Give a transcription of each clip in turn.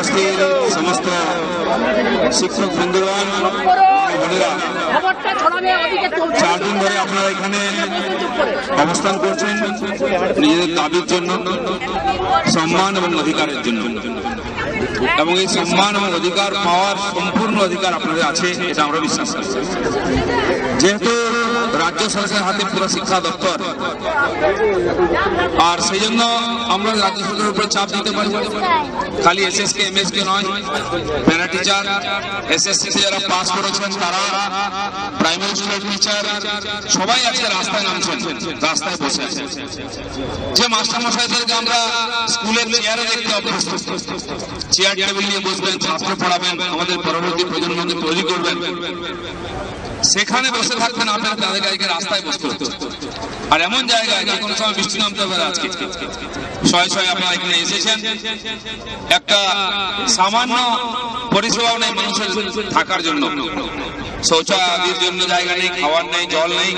উপস্থিত সমস্ত শিক্ষক বন্ধুগণ চার দিন ধরে আপনারা এখানে অবস্থান করছেন নিজেদের দাবির জন্য, সম্মান এবং অধিকারের জন্য। এবং এই সম্মান এবং অধিকার, পাওয়ার সম্পূর্ণ অধিকার আপনাদের আছে, এটা আমরা বিশ্বাস করি। যেহেতু রাজ্য সরকারের হাতে পুরো শিক্ষা দপ্তর, আর সেই জন্য আমরা রাজ্য সরকারের উপরে চাপ দিতে পারি। খালি এসএস কে এমএস কে নয় প্যারা টিচার এসএসসি তে যারা পাস করেছেন, তারা প্রাইমারি স্কুলের টিচার সবাই আজকে রাস্তায় নামছেন, রাস্তায় বসে আছেন। যে মাস্টার মশাইদেরকে আমরা স্কুলের চেয়ারে দেখতে অভ্যস্ত। চেয়ার টেবিল নিয়ে বসবেন, ছাত্র পড়াবেন, আমাদের পরবর্তী প্রজন্মকে তৈরি করবেন। সেখানে বসে থাকবেন, আপনার তাদেরকে আজকে রাস্তায় বসতে হতো। আর এমন জায়গায় যে কোনো সময় বৃষ্টি নামতে পারে আজকে। ছয় ছয় আপনারা এখানে এসেছেন। একটা সামান্য পরিষেবাও নেই মানুষের থাকার জন্য। শৌচাদির জন্য জায়গা নেই, খাওয়ার নেই, জল নেই।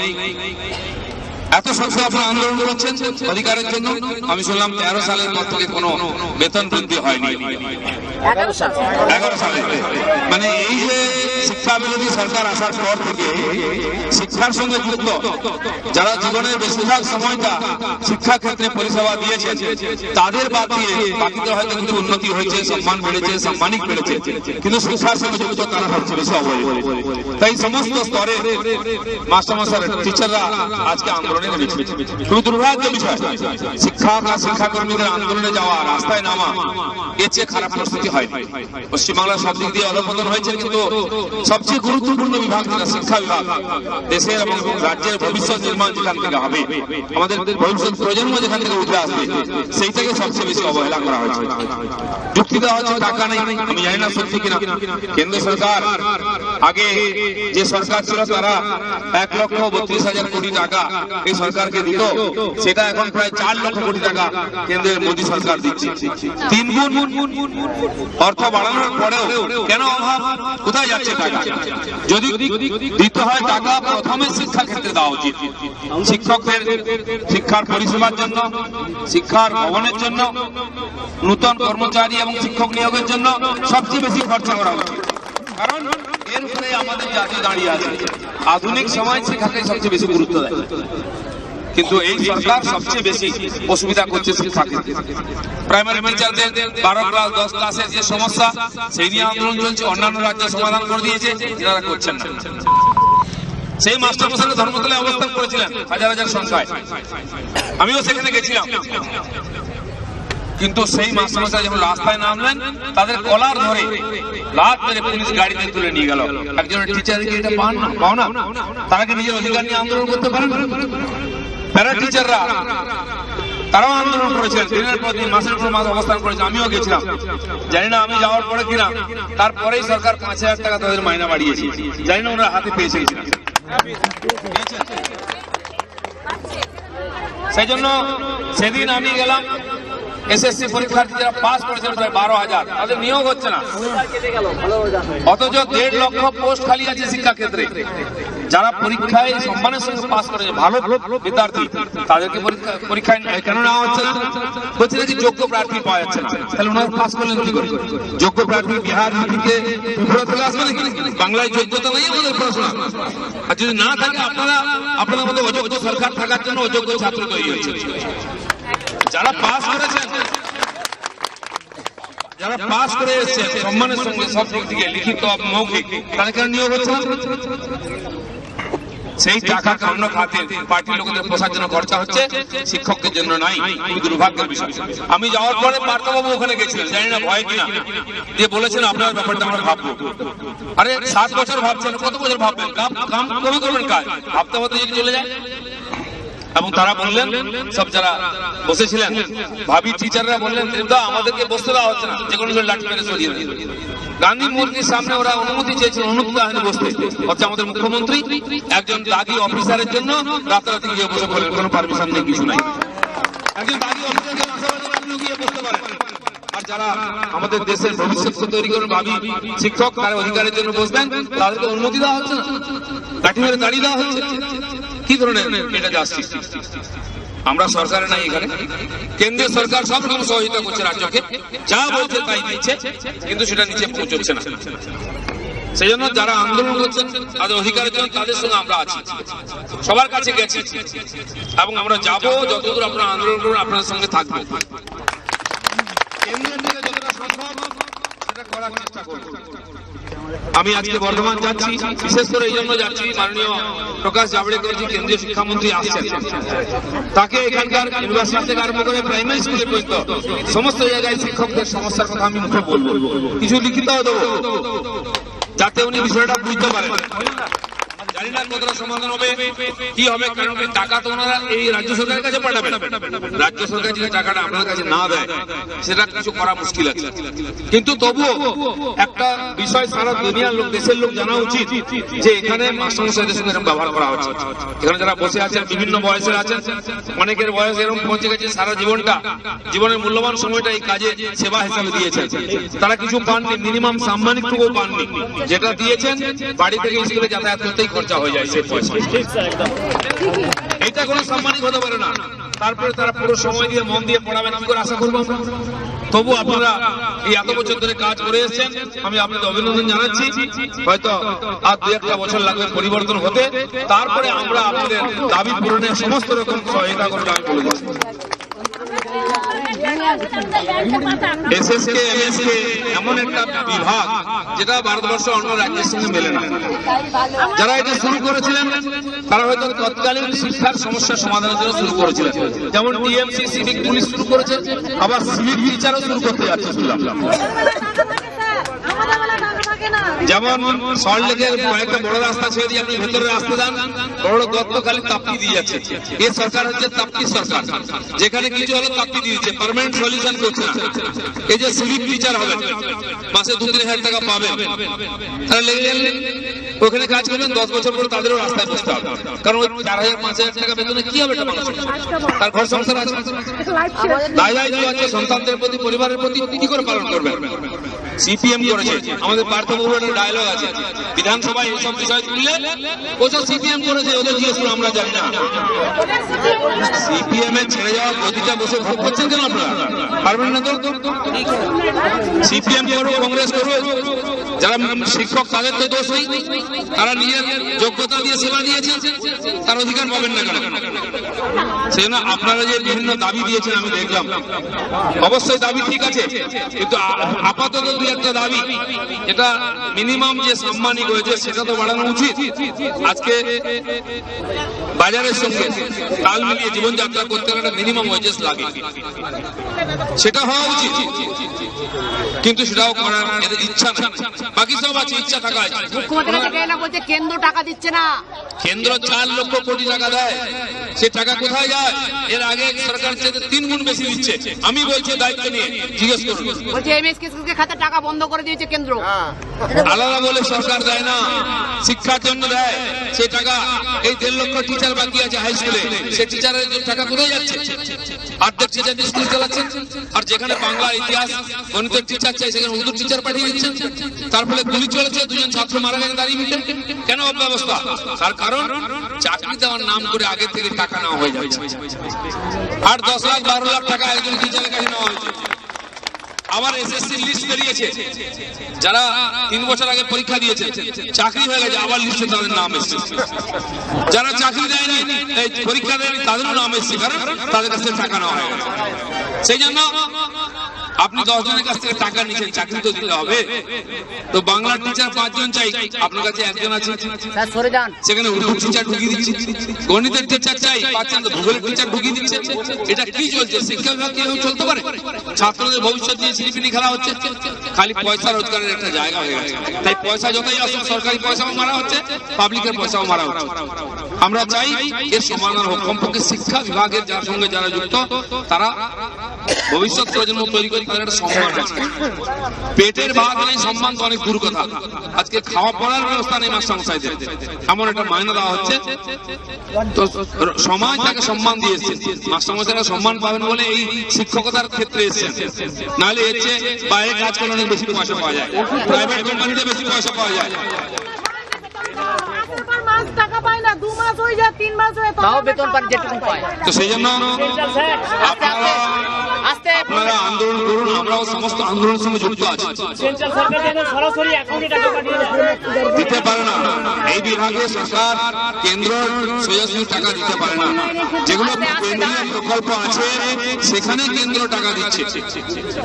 এত সংসদ আপনারা আন্দোলন করছেন অধিকারের জন্য? আমি শুনলাম তেরো সালের পর থেকে কোনো বেতন বৃদ্ধি হয়নি। এগারো সালে। মানে এই যে শিক্ষা বিরোধী সরকার আসার পর থেকে শিক্ষার সঙ্গে যুক্ত, যারা জীবনের বেশিরভাগ সময়টা শিক্ষা ক্ষেত্রে পরিষেবা দিয়েছেন, তাদের বাদ দিয়ে বাকিতে হয়তো কিন্তু উন্নতি হয়েছে, সম্মান বেড়েছে, সাম্মানিক বেড়েছে, কিন্তু শিক্ষার সঙ্গে যুক্ত তারা সবচেয়ে বেশি অবহেলিত। তাই সমস্ত স্তরে মাস্টারমশাই, টিচাররা আজকে আন্দোলনে নেমেছে খুবই দুর্ভাগ্য বিষয় শিক্ষক আর শিক্ষাকর্মীদের আন্দোলনে যাওয়া, রাস্তায় নামা, এর চেয়ে খারাপ পরিস্থিতি হয়নি। পশ্চিমবাংলার সব দিক দিয়ে অধপতন হয়েছে, কিন্তু সবচেয়ে গুরুত্বপূর্ণ বিভাগ যেটা শিক্ষা বিভাগ, দেশের এবং রাজ্যের ভবিষ্যৎ নির্মাণ যেখান থেকে হবে, আমাদের ভবিষ্যৎ প্রজন্ম যেখান থেকে উঠে আসবে সেই থেকে সবচেয়ে বেশি অবহেলা করা হয়েছে। যুক্তি দেওয়া হচ্ছে, টাকা নেই, আমি জানি না সত্যি কিনা। কেন্দ্র সরকার, আগে যে সরকার ছিল তারা এক লক্ষ বত্রিশ হাজার কোটি টাকা এই সরকারকে দিত, সেটা এখন প্রায় চার লক্ষ কোটি টাকা কেন্দ্রের মোদী সরকার দিচ্ছে। তিন গুণ অর্থ বাড়ানোর পরেও কেন অভাব কোথায় যাচ্ছে? যদি দিতে হয় টাকা, প্রথমে শিক্ষা ক্ষেত্রে দেওয়া উচিত। শিক্ষকদের শিক্ষার পরিষেবার জন্য, শিক্ষার ভবনের জন্য, নূতন কর্মচারী এবং শিক্ষক নিয়োগের জন্য সবচেয়ে বেশি খরচা করা উচিত। কারণ এর উপরে আমাদের জাতি দাঁড়িয়ে আছে, আধুনিক সময় শিক্ষাকে সবচেয়ে বেশি গুরুত্ব দেয়। কিন্তু এই সরকার সবচেয়ে বেশি অসুবিধা করছে শিক্ষা ক্ষেত্রে প্রাইমারি টিচারদের বারো ক্লাস দশ ক্লাসের যে সমস্যা, সেই নিয়ে আন্দোলন চলছে, অন্যান্য রাজ্য সমাধান করে দিয়েছে যারা করছেন না। সেই মাস্টার মশাই ধর্মতলায় অবস্থান করেছিলেন হাজার হাজার সংখ্যায়। আমিও সেখানে গেছিলাম। কিন্তু সেই মাস্টারমশাই যখন রাস্তায় নামলেন, তাদের কলার ধরে লাত মেরে পুলিশ গাড়িতে তুলে নিয়ে গেল। একজনের টিচারের কি এটা পান না? পাও না? তারা কি নিজের অধিকার নিয়ে আন্দোলন করতে পারেন? প্যারা টিচাররা তারাও আন্দোলন করেছেন দিনের পর দিন মাসের পর মাস অবস্থান করেছে। আমিও গেছিলাম। জানি না আমি যাওয়ার পরে কিনা। তারপরেই সরকার পাঁচ হাজার টাকা তাদের মাইনা বাড়িয়েছে। জানি না ওনারা হাতে পেয়েছে কিনা। সেই জন্য সেদিন আমি গেলাম। এসএসসি পরীক্ষার্থী যারা পাস করেছেন প্রায় বারো হাজার। তাদের নিয়োগ হচ্ছে না। অথচ দেড় লক্ষ পোস্ট খালি আছে শিক্ষা ক্ষেত্রে যারা পরীক্ষায় সম্মানের সঙ্গে পাস করেছে, ভালো বিদ্যার্থী, তাদেরকে পরীক্ষায় কেন নেওয়া হচ্ছে না? বলছে নাকি যোগ্য প্রার্থী পাওয়া যাচ্ছে না। তাহলে ওনারা পাস করলেন কি করে? যোগ্য প্রার্থী বিহার ইউপিতে ত্রিপুরা থেকে আসবে নাকি? বাংলায় যোগ্যতা নেই আমাদের পড়াশোনা। আর যদি না থাকে, আপনারা আপনাদের মধ্যে অযোগ্য সরকার থাকার জন্য অযোগ্য ছাত্র তৈরি হচ্ছে। যারা পাস করেছেন, যারা পাস করে এসেছে সম্মানের সঙ্গে সব দিক থেকে লিখিত মৌখিক তাদের কেন নিয়োগ হচ্ছে সেই টাকা অন্য খাতে পার্টির লোকেদের পোষার জন্য খরচা হচ্ছে, শিক্ষকদের জন্য নাই দুর্ভাগ্যের বিষয়। আমি যাওয়ার পরে পার্থবাবু ওখানে গেছিলেন, জানি না ভয় কিনা। দিয়ে বলেছেন, আপনার ব্যাপারটা আমরা ভাববো। আরে, সাত বছর ভাবছেন, কত বছর ভাববেন? কাম কবে করবেন কাজ ভাবতে ভাবতে যদি চলে যায়। এবং তারা বললেন সব যারা বসেছিলেন ভাবি টিচাররা বললেন "দেবদা, আমাদেরকে বসতে দেওয়া হচ্ছে না যে কোনো লাঠি মেরে সরিয়ে গান্ধী মূর্তির সামনে ওরা অনুমতি চেয়েছিল অনুমতি হয়নি বসতে। হচ্ছে আমাদের মুখ্যমন্ত্রী একজন দাগি অফিসারের জন্য রাতারাতি গিয়ে বসে বলেন কোনো পারমিশন নেই কিছু নাই। একজন দাগি অফিসারকে গিয়ে বসতে পারেন। আর যারা আমাদের দেশের ভবিষ্যৎ তৈরি করেন ভাবি শিক্ষক তার অধিকারের জন্য বসবেন তাদেরকে অনুমতি দেওয়া হচ্ছে না। লাঠি মেরে দাঁড়িয়ে দেওয়া হচ্ছে। কি ধরনের এটা আমরা সরকারে নাই এখানে। কেন্দ্রীয় সরকার সব রকম সহযোগিতা করছে রাজ্যকে। যা বলছে তাই দিচ্ছে, কিন্তু সেটা নিচে পৌঁছচ্ছে না। সেই জন্য যারা আন্দোলন করছেন, তাদের অধিকারের জন্য তাদের সঙ্গে আমরা আছি। সবার কাছে গেছি। এবং আমরা যাব যতদূর আপনারা আন্দোলন করুন আপনাদের সঙ্গে থাকব। কেন্দ্রের থেকে যতটা সম্ভব সেটা করার চেষ্টা করব। আমি আজকে বর্ধমান যাচ্ছি, বিশেষ করে এই জন্য যাচ্ছি মাননীয় প্রকাশ জাভড়েকর যে কেন্দ্রীয় শিক্ষামন্ত্রী আসছেন। তাকে এখানকার ইউনিভার্সিটি থেকে আরম্ভ করে প্রাইমারি স্কুলে পর্যন্ত সমস্ত জায়গায় শিক্ষকদের সমস্যার কথা আমি মুখে বলব। কিছু লিখিত দেবো, যাতে উনি বিষয়টা বুঝতে পারেন। কিন্তু তবুও একটা বিষয় সারা দুনিয়ার লোক, দেশের লোক জানা উচিত যে এখানে ব্যবহার করা হচ্ছে। এখানে যারা বসে আছেন, বিভিন্ন বয়সের আছেন, অনেকের বয়স এরকম পৌঁছে গেছে সারা জীবনটা। জীবনের মূল্যবান সময়টা এই কাজে সেবা হিসাবে দিয়েছেন। তারা কিছু পাননি, মিনিমাম সাম্মানিকটুকু পাননি। যেটা দিয়েছেন, বাড়ি থেকে স্কুলে যাতায়াত করতেই খরচা হয়ে যায় সেই পয়সা। এটা কোনো সাম্মানিক হতে পারে না। তারপরে তারা পুরো সময় দিয়ে মন দিয়ে পড়াবেন কি করে আশা করব আমরা? তবু আপনারা এই এত বছর ধরে কাজ করে এসেছেন আমি আপনাদের অভিনন্দন জানাচ্ছি। হয়তো আর দু একটা বছর লাগবে পরিবর্তন হতে। তারপরে আমরা আপনাদের দাবি পূরণে সমস্ত রকম সহায়তা করতে আমি বলে এসএসকে এমন একটা বিভাগ যেটা ভারতবর্ষ অন্য রাজ্যের সঙ্গে মেলে না। যারা এটা শুরু করেছিলেন, তারা হয়তো তৎকালীন শিক্ষার সমস্যার সমাধানের জন্য শুরু করেছিলেন। যেমন টিএমসি, সিভিক পুলিশ শুরু করেছে, আবার সিভিক টিচারও শুরু করতে যাচ্ছে শুনলাম। যেমন সল্টলেকের কয়েকটা বড় রাস্তা ছেড়ে দিয়ে আপনি ভেতরে রাস্তা যান বড় গর্ত খালি তাপ্তি দিয়ে যাচ্ছে। এই সরকার হচ্ছে তাপ্তি সরকার। যেখানে কিছু হলো তাপ্তি দিয়েছে পার্মানেন্ট সলিউশন করছে না। এই যে সিভিক টিচার হবে মাসে দু তিন হাজার টাকা পাবেন। তারা লেগে গেলেন ওখানে কাজ করবেন দশ বছর পরে তাদেরও রাস্তায় বসতে হবে। কারণ ওই চার হাজার পাঁচ হাজার টাকা বেতনে কি হবে তার ঘর সংসার আছে। দায় দায়িত্ব আছে সন্তানদের প্রতি পরিবারের প্রতি কি করে পালন করবেন? সিপিএম করেছে। আমাদের পার্থবাবুর ডায়লগ আছে। বিধানসভায় এইসব বিষয় তুললে ওসব সিপিএম করেছে ওদের জিজ্ঞেস করে, আমরা জানি না। সিপিএম এর ছেড়ে যাওয়া গদিটা বসে ভোগ করছেন কেন আপনারা? পারবেন না তো? সিপিএম করুক কংগ্রেস করুক যারা শিক্ষক, তাদের তো দোষ তারা নিজের যোগ্যতা দিয়ে সেবা দিয়েছে তার অধিকার পাবেন না কেন? সেই জন্য আপনারা যে বিভিন্ন দাবি দিয়েছেন আমি দেখলাম। অবশ্যই দাবি ঠিক আছে কিন্তু আপাতত দুই একটা দাবি। এটা মিনিমাম যে সাম্মানিক হয়েছে সেটা তো বাড়ানো উচিত। আজকে বাজারের সঙ্গে তাল মিলিয়ে জীবনযাত্রা করতে গেলে মিনিমাম ওয়েজেস লাগে। সেটা হওয়া উচিত। কিন্তু সেটাও করার এদের ইচ্ছা না বাকি সব আছে ইচ্ছা থাকা আছে। মুখ্যমন্ত্রী বলছে কেন্দ্র টাকা দিচ্ছে না। কেন্দ্র চার লক্ষ কোটি টাকা দেয়। সে টাকা কোথায় যায়? এর আগে সরকার চেয়ে তিন গুণ বেশি দিচ্ছে আমি বলছি দায়িত্ব নিয়ে। জিজ্ঞেস করুন। বলছে এমএসকে খাতে টাকা বন্ধ করে দিয়েছে কেন্দ্র। আলাদা বলে সরকার দেয় না। শিক্ষার জন্য দেয়। সে টাকা এই দেড় লক্ষ টিচার বাকি আছে হাই স্কুলে সে টিচারের টাকা কোথায় যাচ্ছে? অর্ধেক টিচার স্কুল চালাচ্ছেন আর যেখানে বাংলা ইতিহাস গণিতের টিচার চাই সেখানে উর্দু টিচার পাঠিয়ে দিচ্ছেন তার ফলে গুলি চলেছে দুজন ছাত্র মারা গেছে দাঁড়িয়ে মিটে। কেন অব্যবস্থা? তার কারণ চাকরি দেওয়ার নাম করে আগে থেকে টাকা নেওয়া হয়ে যাচ্ছে আর দশ লিস্ট বেরিয়েছে। যারা তিন বছর আগে পরীক্ষা দিয়েছে, চাকরি হয়ে গেছে, আবার লিস্টে তাদের নাম এসেছে। যারা চাকরি দেয়নি পরীক্ষা দেয়নি, তাদেরও নাম এসেছে, কারণ তাদের কাছে টাকা নেওয়া হয়ে গেছে। সেই জন্য আপনি দশ জনের কাছ থেকে টাকা নিচ্ছেন চাকরি তো দিতে হবে। তো বাংলার টিচার পাঁচজন চাই আপনার কাছে একজন আছে। সেখানে উর্দু টিচার ঢুকিয়ে দিচ্ছে গণিতের টিচার চাই পাচ্ছেন তো ভূগোলের টিচার ঢুকিয়ে দিচ্ছে এটা কি চলছে? শিক্ষা বিভাগ কীভাবে চলতে পারে? ছাত্রদের ভবিষ্যৎ নিয়ে সিলিপিনি খেলা হচ্ছে। খালি পয়সা রোজগারের একটা জায়গা হয়ে গেছে। তাই পয়সা যতই আসুক সরকারি পয়সাও মারা হচ্ছে পাবলিকের পয়সাও মারা হচ্ছে। আমরা চাই এর সমাধান হোক। কমপক্ষে শিক্ষা বিভাগের যার সঙ্গে যারা যুক্ত তারা ভবিষ্যৎ প্রজন্ম তৈরি করে তাদের একটা সম্মান আছে। পেটের ভাত নেই সম্মান তো অনেক দূর কথা। আজকে খাওয়া পড়ার ব্যবস্থা নেই মাস্টার মশাইদের এমন একটা মায়না দেওয়া হচ্ছে। তো সমাজ তাকে সম্মান দিয়েছে। মাস্টার মশাইরা সম্মান পাবেন বলে এই শিক্ষকতার ক্ষেত্রে এসেছেন। নাহলে এর বাইরে কাজ করলে অনেক বেশি পয়সা পাওয়া যায়। প্রাইভেট কোম্পানিতে বেশি পয়সা পাওয়া যায়। পায় না দু মাস মাস হয়ে যায় তিন মাস হয়ে তাও বেতন পান যেটুকু পায়। তো সেই জন্য আস্তে আস্তে আস্তে আপনারা আন্দোলন করুন আমরাও সমস্ত আন্দোলনের সঙ্গে যুক্ত আছি। সেন্ট্রাল সরকার যেন সরাসরি অ্যাকাউন্টে টাকা পাঠিয়ে দিতে পারে না। এই বিভাগে সরকার কেন্দ্র সোজাসুজি টাকা দিতে পারে না। যেগুলো কেন্দ্রীয় প্রকল্প আছে সেখানে কেন্দ্র টাকা দিচ্ছে।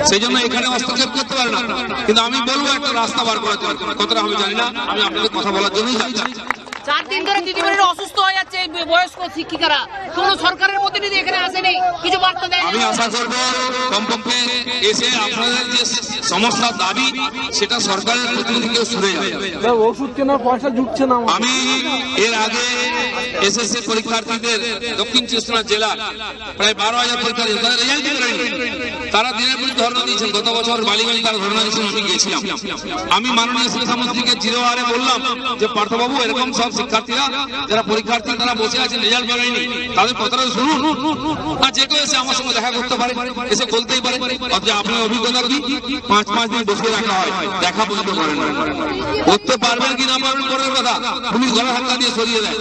সেই জন্য এখানে হস্তক্ষেপ করতে পারে না। কিন্তু আমি বলব একটা রাস্তা বার করার জন্য। কতটা আমি জানি না আমি আপনাদের কথা বলার জন্যই যাচ্ছি চার দিন ধরে দিদিমণিরা অসুস্থ হয়ে যাচ্ছে এই বয়স্ক শিক্ষিকারা। কোনো সরকারের প্রতিনিধি এখানে আসেনি কিছু বার্তা দেয় আমি আশা করব কমপক্ষে এসে আপনাদের যে সমস্যার দাবি সেটা সরকারের প্রতিনিধিকে শুনে যাবে। ওষুধ কেনার পয়সা জুটছে না আমি এর আগে এসএসসি পরীক্ষার্থীদের দক্ষিণ চব্বিশ জেলা প্রায় বারো হাজার পরীক্ষার্থী তারা দিনের পর ধর্ণা দিয়েছেন। গত বছর বালিগঞ্জ তারা ধর্ণা দিয়েছেন আমি গিয়েছিলাম। আমি মাননীয় শিক্ষামন্ত্রীকে জিরোয়ারে বললাম যে, পার্থবাবু, এরকম সব শিক্ষার্থীরা যারা পরীক্ষার্থী, তারা বসে আছেন রেজাল্ট করেনি তাদের কথাটা শুনুন। আর যে কেউ এসে আমার সঙ্গে দেখা করতে পারে, এসে বলতেই পারে, অথচ আপনার অভিজ্ঞতা কি পাঁচ পাঁচ দিন বসিয়ে রাখা হয়, দেখা পর্যন্ত করেন করতে পারবেন কি না পারবেন কথা। পুলিশ গলা ধাক্কা দিয়ে সরিয়ে দেয়।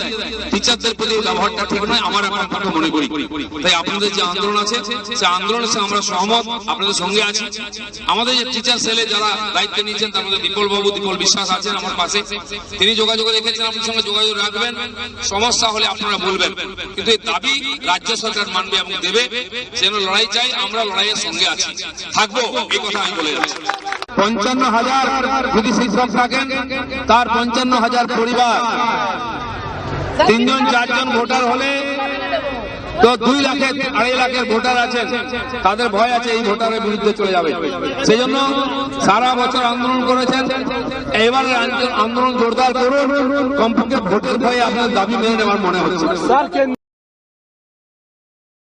টিচারদের প্রতি ব্যবহারটা ঠিক নয়, আমার এখন কথা মনে করি। তাই আপনাদের যে আন্দোলন আছে, সে আন্দোলনের সঙ্গে আমরা সহমত, আপনাদের সঙ্গে আছি। আমাদের যে টিচার সেলে যারা দায়িত্ব নিয়েছেন, তার মধ্যে দীপল বাবু দীপল বিশ্বাস আছেন আমার পাশে। তিনি যোগাযোগ রেখেছেন আপনার সঙ্গে যোগাযোগ রাখবেন। সমস্যা হলে আপনারা বলবেন। কিন্তু এই দাবি রাজ্য সরকার মানবে এবং দেবে। যেন লড়াই চাই, আমরা লড়াইয়ের সঙ্গে আছি। থাকব, এই কথা আমি বলে যাচ্ছি পঞ্চান্ন হাজার যদি শিক্ষক থাকেন, তার পঞ্চান্ন হাজার পরিবার। তিনজন, চারজন ভোটার হলে তো দুই লাখের, আড়াই লাখের ভোটার আছে তাদের ভয় আছে এই ভোটারের বিরুদ্ধে চলে যাবে। সেই জন্য সারা বছর আন্দোলন করেছেন। এবারে আন্দোলন জোরদার করুন। কমপক্ষে ভোটের ভয়ে আপনার দাবি মেনে নেওয়ার মনে হচ্ছে।